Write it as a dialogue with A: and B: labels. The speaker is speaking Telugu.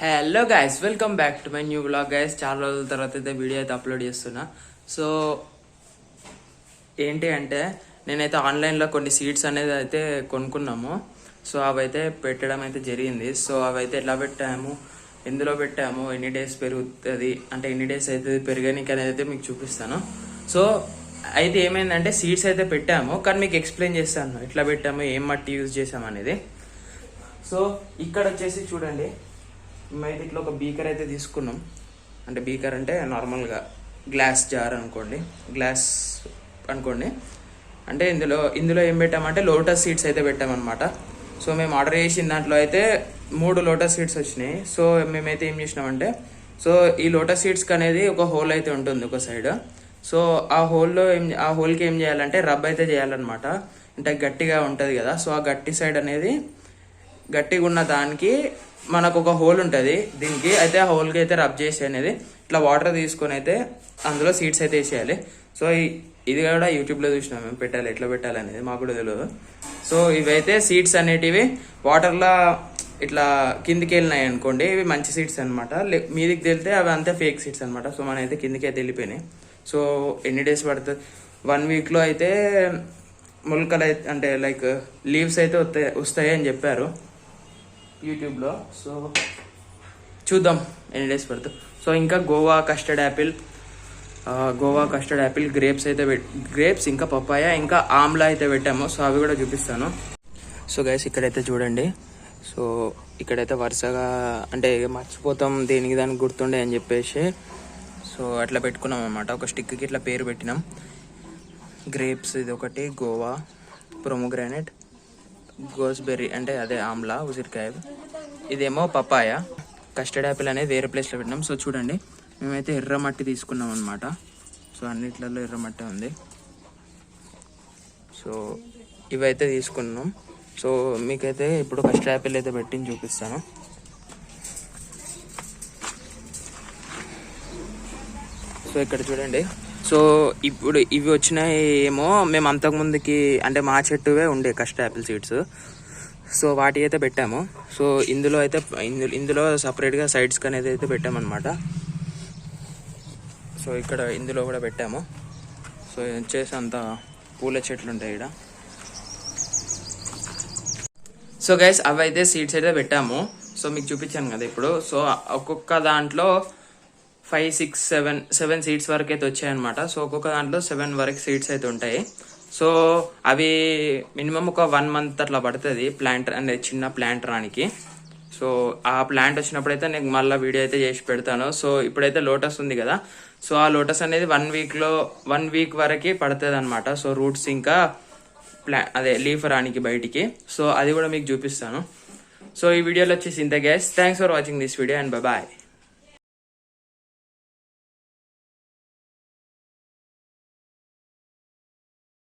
A: Hello guys welcome back to my new blog guys చాలా రోజుల తర్వాత అయితే వీడియో అయితే అప్లోడ్ చేస్తున్నా. సో ఏంటి అంటే నేనైతే ఆన్లైన్లో కొన్ని సీట్స్ అనేది అయితే కొనుక్కున్నాము. సో అవైతే పెట్టడం అయితే జరిగింది. సో అవైతే ఎట్లా పెట్టాము? ఎందులో పెట్టాము? ఎన్ని డేస్ పెరుగుతుంది? అంటే ఎన్ని డేస్ అవుతుంది పెరగడానికి అనేది అయితే మీకు చూపిస్తాను. సో అయితే ఏమైందంటే సీట్స్ అయితే పెట్టాము. కానీ మీకు ఎక్స్ప్లెయిన్ చేస్తాను. ఎట్లా పెట్టాము? ఏం మట్టి యూజ్ చేసాము అనేది. సో ఇక్కడ వచ్చేసి చూడండి. మేమైతే ఇట్లా ఒక బీకర్ అయితే తీసుకున్నాం. అంటే బీకర్ అంటే నార్మల్గా గ్లాస్ జార్ అనుకోండి. గ్లాస్ అనుకోండి. అంటే ఇందులో ఇందులో ఏం పెట్టామంటే లోటస్ సీడ్స్ అయితే పెట్టామన్నమాట. సో మేము ఆర్డర్ చేసిన దాంట్లో అయితే మూడు లోటస్ సీడ్స్ వచ్చినాయి. సో మేమైతే ఏం చేసినామంటే సో ఈ లోటస్ సీడ్స్కి అనేది ఒక హోల్ అయితే ఉంటుంది ఒక సైడ్ సో ఆ హోల్లో ఏం ఆ హోల్కి ఏం చేయాలంటే రబ్ అయితే చేయాలన్నమాట. అంటే గట్టిగా ఉంటుంది కదా. సో ఆ గట్టి సైడ్ అనేది గట్టిగా ఉన్న దానికి మనకు ఒక హోల్ ఉంటుంది. దీనికి అయితే ఆ హోల్కి అయితే రబ్ చేసి అనేది ఇట్లా వాటర్ తీసుకొని అయితే అందులో సీడ్స్ అయితే వేసేయాలి. సో ఇది కూడా యూట్యూబ్లో చూసినాం మేము పెట్టాలి ఎట్లా పెట్టాలి అనేది మాకు కూడా తెలియదు సో ఇవైతే సీడ్స్ అనేటివి వాటర్లో ఇట్లా కిందికి వెళ్ళినాయి అనుకోండి ఇవి మంచి సీడ్స్ అనమాట మీదికి తెలితే అవి అంతే ఫేక్ సీడ్స్ అనమాట సో మన అయితే కిందికి అయితే వెళ్ళిపోయినాయి. సో ఎన్ని డేస్ పడుతుంది వన్ వీక్లో అయితే మొలకలు అయితే అంటే లైక్ లీవ్స్ అయితే వస్తాయి వస్తాయి అని చెప్పారు. యూట్యూబ్లో. సో చూద్దాం. ఎన్ని డేస్ పడుతుంది సో ఇంకా Goa custard apple. Goa custard apple grapes అయితే గ్రేప్స్ ఇంకా పప్పాయ ఇంకా ఆమ్లా అయితే పెట్టాము. సో అవి కూడా చూపిస్తాను. సో గైస్ ఇక్కడైతే చూడండి. సో ఇక్కడైతే వరుసగా అంటే మర్చిపోతాం దేనికి దానికి గుర్తుండే అని చెప్పేసి. సో అట్లా పెట్టుకున్నాం అనమాట ఒక స్టిక్కి ఇట్లా పేరు పెట్టినాం. గ్రేప్స్ ఇది ఒకటి గోవా ప్రొమోగ్రానైట్ గోస్బెర్రీ అంటే అదే ఆమ్లా ఉసిరికాయ. ఇదేమో పపాయ. కస్టర్డ్ యాపిల్ అనేది వేరే ప్లేస్లో పెట్టినాం. సో చూడండి మేమైతే ఎర్రమట్టి తీసుకున్నాం అనమాట సో అన్నిట్లలో ఎర్రమట్టి ఉంది. సో ఇవైతే తీసుకున్నాం. సో మీకైతే ఇప్పుడు కస్టర్డ్ యాపిల్ అయితే పెట్టి చూపిస్తాను. సో ఇక్కడ చూడండి సో ఇప్పుడు ఇవి వచ్చినాయి ఏమో మేము అంతకుముందుకి అంటే మా చెట్టువే ఉండే కష్ట యాపిల్ సీడ్స్. సో వాటి అయితే పెట్టాము. సో ఇందులో అయితే ఇందులో ఇందులో సపరేట్గా సైడ్స్కి అనేది అయితే పెట్టామన్నమాట. సో ఇక్కడ ఇందులో కూడా పెట్టాము. సో వచ్చేసి అంత పూల చెట్లు ఉంటాయి ఇక్కడ. సో గైస్ అవి అయితే సీడ్స్ అయితే పెట్టాము. సో మీకు చూపించాను కదా ఇప్పుడు. సో ఒక్కొక్క దాంట్లో five six seven seven seats వరకు అయితే వచ్చాయన్నమాట. సో ఒక్కొక్క దాంట్లో సెవెన్ వరకు సీట్స్ అయితే ఉంటాయి. సో అవి మినిమం ఒక వన్ మంత్ అట్లా పడుతుంది ప్లాంట్ అనేది చిన్న ప్లాంట్ రానికి. సో ఆ ప్లాంట్ వచ్చినప్పుడు అయితే నేను మళ్ళీ వీడియో అయితే చేసి పెడతాను. సో ఇప్పుడైతే లోటస్ ఉంది కదా. సో ఆ లోటస్ అనేది వన్ వీక్లో వన్ వీక్ వరకు పడుతుంది అనమాట సో రూట్స్ ఇంకా ప్లా అదే లీఫ్ రానికి బయటికి. సో అది కూడా మీకు చూపిస్తాను. సో ఈ వీడియోలో వచ్చేసి ఇంత guys thanks for watching this video and bye